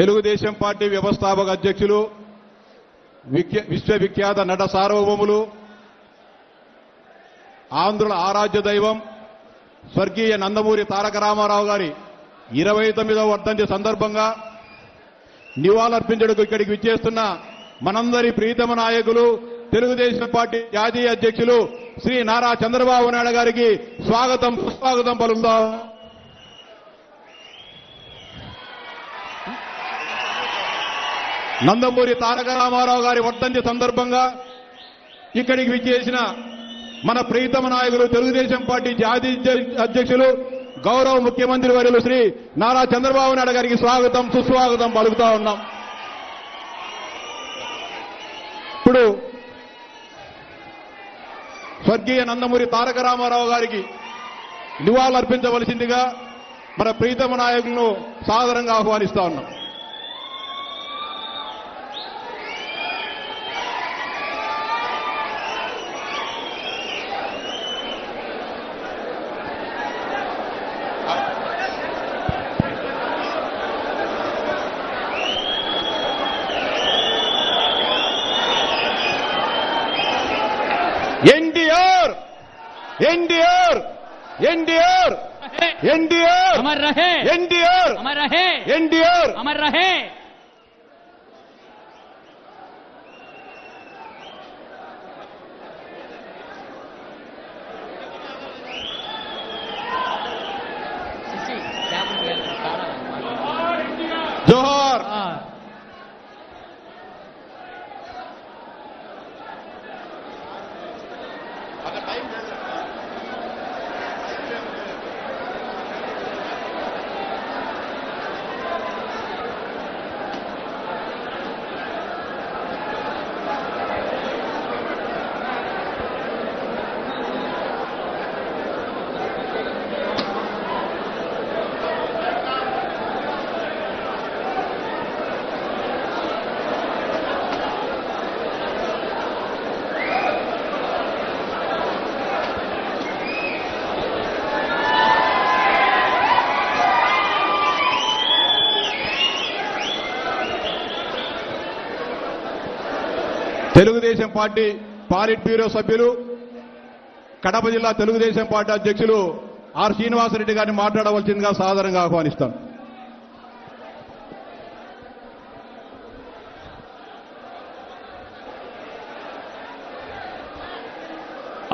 Telugu Desam party వ్యవస్థాపక అధ్యక్షులు విఖ్య- విశ్వవిఖ్యాత నట సార్వభౌములు ఆంధ్రుల ఆరాధ్య దైవం స్వర్గీయ నందమూరి తారక రామారావు గారి ఇరవై తొమ్మిదవ వర్ధంతి సందర్భంగా నివాళులర్పించడానికి ఇక్కడికి విచ్చేస్తున్న మనందరి ప్రీతమ నాయకులు తెలుగుదేశం పార్టీ జాతీయ అధ్యక్షులు శ్రీ నారా చంద్రబాబు నాయుడు గారికి స్వాగతం సుస్వాగతం పలుకుతాం నందమూరి తారక రామారావు గారి వర్ధంతి సందర్భంగా ఇక్కడికి విచ్చేసిన మన ప్రీతమ నాయకులు తెలుగుదేశం పార్టీ జాతీయ అధ్యక్షులు గౌరవ ముఖ్యమంత్రి వర్యులు శ్రీ నారా చంద్రబాబు నాయుడు గారికి స్వాగతం సుస్వాగతం పలుకుతా ఉన్నాం. ఇప్పుడు స్వర్గీయ నందమూరి తారక రామారావు గారికి నివాళులర్పించవలసిందిగా మన ప్రీతమ నాయకులను సాదరంగా ఆహ్వానిస్తా ఉన్నాం. एनडीआर एनडीआर एनडीआर अमर रहे। एनडीआर अमर रहे। एनडीआर अमर रहे। తెలుగుదేశం పార్టీ పాలిట్ బ్యూరో సభ్యులు కడప జిల్లా తెలుగుదేశం పార్టీ అధ్యక్షులు ఆర్ శ్రీనివాసరెడ్డి గారిని మాట్లాడవలసిందిగా సాధారణంగా ఆహ్వానిస్తాను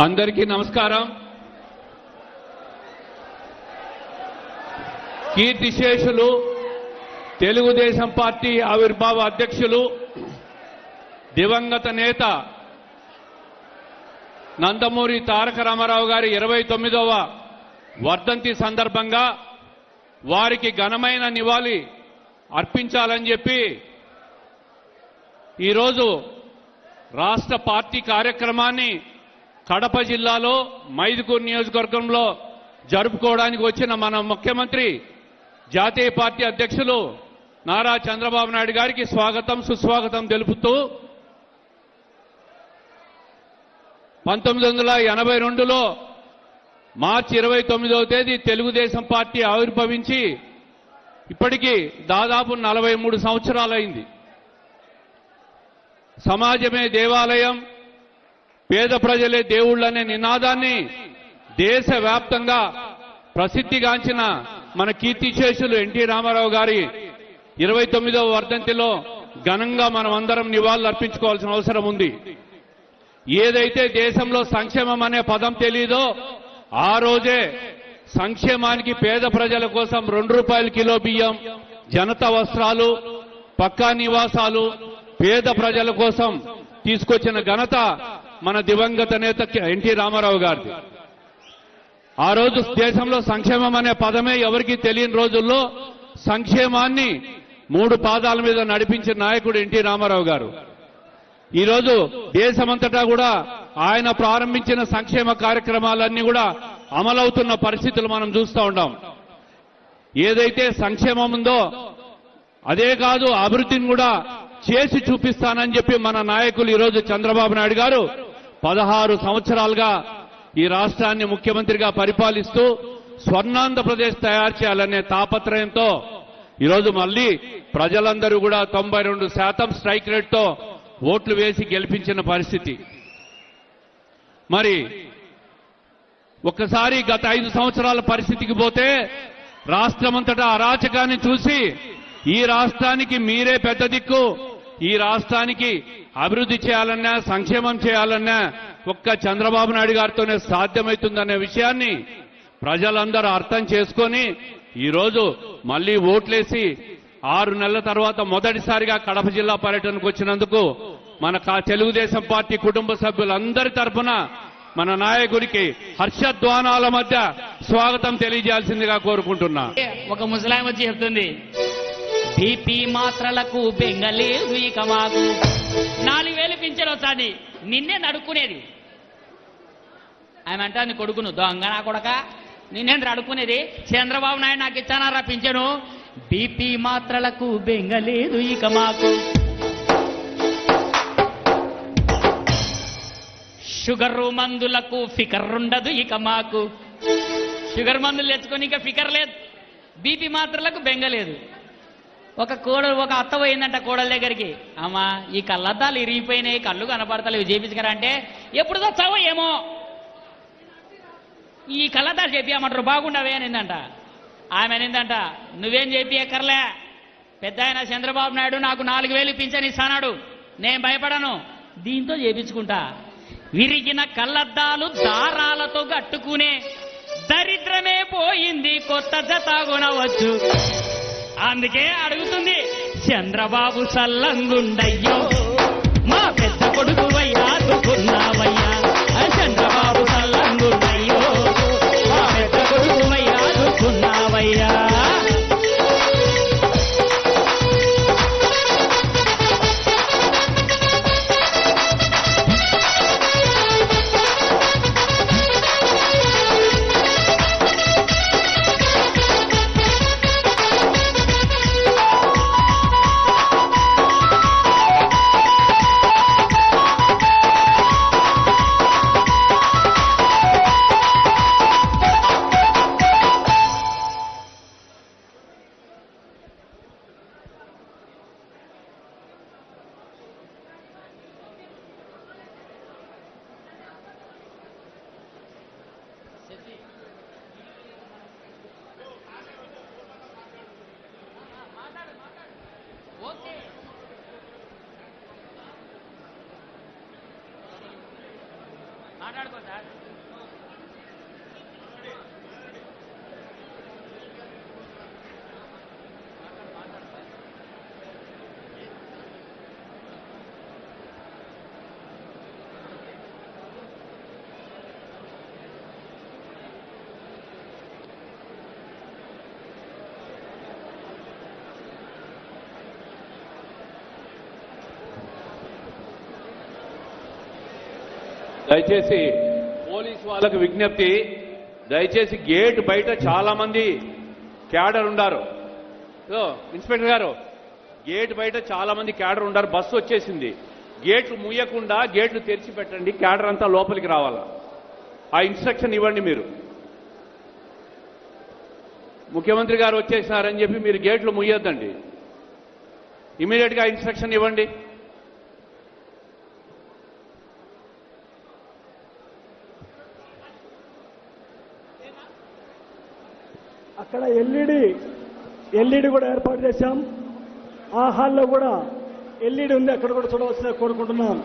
అందరికీ నమస్కారం. కీర్తిశేషులు తెలుగుదేశం పార్టీ ఆవిర్భావ అధ్యక్షులు దివంగత నేత నందమూరి తారక రామారావు గారి ఇరవై తొమ్మిదవ వర్ధంతి సందర్భంగా వారికి ఘనమైన నివాళి అర్పించాలని చెప్పి ఈరోజు రాష్ట్ర పార్టీ కార్యక్రమాన్ని కడప జిల్లాలో మైదుకూరు నియోజకవర్గంలో జరుపుకోవడానికి వచ్చిన మన ముఖ్యమంత్రి జాతీయ పార్టీ అధ్యక్షులు నారా చంద్రబాబు నాయుడు గారికి స్వాగతం సుస్వాగతం తెలుపుతూ పంతొమ్మిది వందల ఎనభై రెండులో మార్చి ఇరవై తొమ్మిదవ తేదీ తెలుగుదేశం పార్టీ ఆవిర్భవించి ఇప్పటికీ దాదాపు నలభై మూడు సంవత్సరాలైంది. సమాజమే దేవాలయం పేద ప్రజలే దేవుళ్ళనే నినాదాన్ని దేశవ్యాప్తంగా ప్రసిద్ధిగాంచిన మన కీర్తిశేషులు ఎన్టీ రామారావు గారి ఇరవై తొమ్మిదవ వర్ధంతిలో ఘనంగా మనం అందరం నివాళులు అర్పించుకోవాల్సిన అవసరం ఉంది. ఏదైతే దేశంలో సంక్షేమం అనే పదం తెలీదో ఆ రోజే సంక్షేమానికి పేద ప్రజల కోసం రెండు రూపాయల కిలో బియ్యం జనతా వస్త్రాలు పక్కా నివాసాలు పేద ప్రజల కోసం తీసుకొచ్చిన ఘనత మన దివంగత నేత ఎన్టీ రామారావు గారిది. ఆ రోజు దేశంలో సంక్షేమం అనే పదమే ఎవరికీ తెలియని రోజుల్లో సంక్షేమాన్ని మూడు పాదాల మీద నడిపించిన నాయకుడు ఎన్టీ రామారావు గారు. ఈరోజు దేశమంతటా కూడా ఆయన ప్రారంభించిన సంక్షేమ కార్యక్రమాలన్నీ కూడా అమలవుతున్న పరిస్థితులు మనం చూస్తూ ఉంటాం ఏదైతే సంక్షేమం ఉందో అదే కాదు అభివృద్ధిని కూడా చేసి చూపిస్తానని చెప్పి మన నాయకులు ఈరోజు చంద్రబాబు నాయుడు గారు పదహారు సంవత్సరాలుగా ఈ రాష్ట్రాన్ని ముఖ్యమంత్రిగా పరిపాలిస్తూ స్వర్ణాంధ్రప్రదేశ్ తయారు చేయాలనే తాపత్రయంతో ఈరోజు మళ్ళీ ప్రజలందరూ కూడా తొంభై రెండు శాతం స్ట్రైక్ రేట్తో ఓట్లు వేసి గెలిపించిన పరిస్థితి. మరి ఒక్కసారి గత ఐదు సంవత్సరాల పరిస్థితికి పోతే రాష్ట్రమంతటా అరాచకాన్ని చూసి ఈ రాష్ట్రానికి మీరే పెద్ద దిక్కు ఈ రాష్ట్రానికి అభివృద్ధి చేయాలన్నా సంక్షేమం చేయాలన్నా ఒక్క చంద్రబాబు నాయుడు గారితోనే సాధ్యమవుతుందనే విషయాన్ని ప్రజలందరూ అర్థం చేసుకొని ఈరోజు మళ్ళీ ఓట్లేసి ఆరు నెలల తర్వాత మొదటిసారిగా కడప జిల్లా పర్యటనకు వచ్చినందుకు మన తెలుగుదేశం పార్టీ కుటుంబ సభ్యులందరి తరఫున మన నాయకుడికి హర్షధ్వానాల మధ్య స్వాగతం తెలియజేయాల్సిందిగా కోరుకుంటున్నా. ఒక ముసలాం వచ్చి చెప్తుంది బీపీ మాత్రలకు బెంగలేదు ఇక మాకు. నాలుగు వేలు పింఛన్ వచ్చాది నిన్నే నడుక్కునేది. ఆమె అంటాను కొడుకును దొంగ నా కొడక? నిన్నే అడుక్కునేది? చంద్రబాబు నాయుడు నాకు ఇచ్చానారా పింఛను? బీపీ మాత్రలకు బెంగలేదు ఇక మాకు. షుగర్ మందులకు ఫికర్ ఉండదు ఇక మాకు. షుగర్ మందులు తెచ్చుకొని ఇంకా ఫికర్ లేదు. బీపీ మాత్రలకు బెంగలేదు. ఒక కోడలు ఒక అత్త పోయిందంట కోడల దగ్గరికి. అమ్మా ఈ కళ్ళద్దాలు ఇరిగిపోయినాయి కళ్ళు కనపడతలేవు చేపించగరా అంటే ఎప్పుడు తెచ్చావో ఏమో. ఈ కళ్ళద్దాలు చెప్పామంటారు బాగుండవే అనిందంట. ఆమె అనిందంట నువ్వేం చేపియక్కర్లే పెద్ద ఆయన చంద్రబాబు నాయుడు నాకు నాలుగు వేలు పింఛని ఇస్తానాడు. నేను భయపడను. దీంతో చేపించుకుంటా. విరిగిన కళ్ళద్దాలు దారాలతో కట్టుకునే దరిద్రమే పోయింది కొత్త జత కొనవచ్చు. అందుకే అడుగుతుంది చంద్రబాబు సల్లంగుండయ్యో మా పెద్ద కొడుకు వయ్యాదుకున్నావయ్యా మాట్లాడుకో సార్ దయచేసి పోలీస్ వాళ్ళకు విజ్ఞప్తి దయచేసి గేట్ బయట చాలా మంది క్యాడర్ ఉండారు. ఇన్స్పెక్టర్ గారు గేట్ బయట చాలా మంది క్యాడర్ ఉండారు బస్సు వచ్చేసింది. గేట్లు మూయకుండా గేట్లు తెరిచి పెట్టండి క్యాడర్ అంతా లోపలికి రావాలా? ఆ ఇన్స్ట్రక్షన్ ఇవ్వండి మీరు. ముఖ్యమంత్రి గారు వచ్చేసినారని చెప్పి మీరు గేట్లు ముయ్యొద్దండి ఇమీడియట్గా ఇన్స్ట్రక్షన్ ఇవ్వండి. అక్కడ ఎల్ఈడి ఎల్ఈడి కూడా ఏర్పాటు చేశాం. ఆ హాల్లో కూడా ఎల్ఈడి ఉంది అక్కడ కూడా చూడవలసిన కోరుకుంటున్నాం.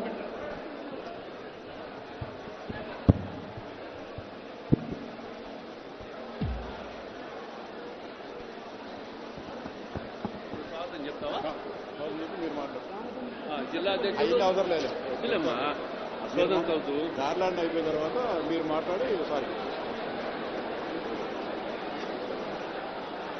జిల్లా గార్లాండ్ అయిపోయిన తర్వాత మీరు మాట్లాడి సారీ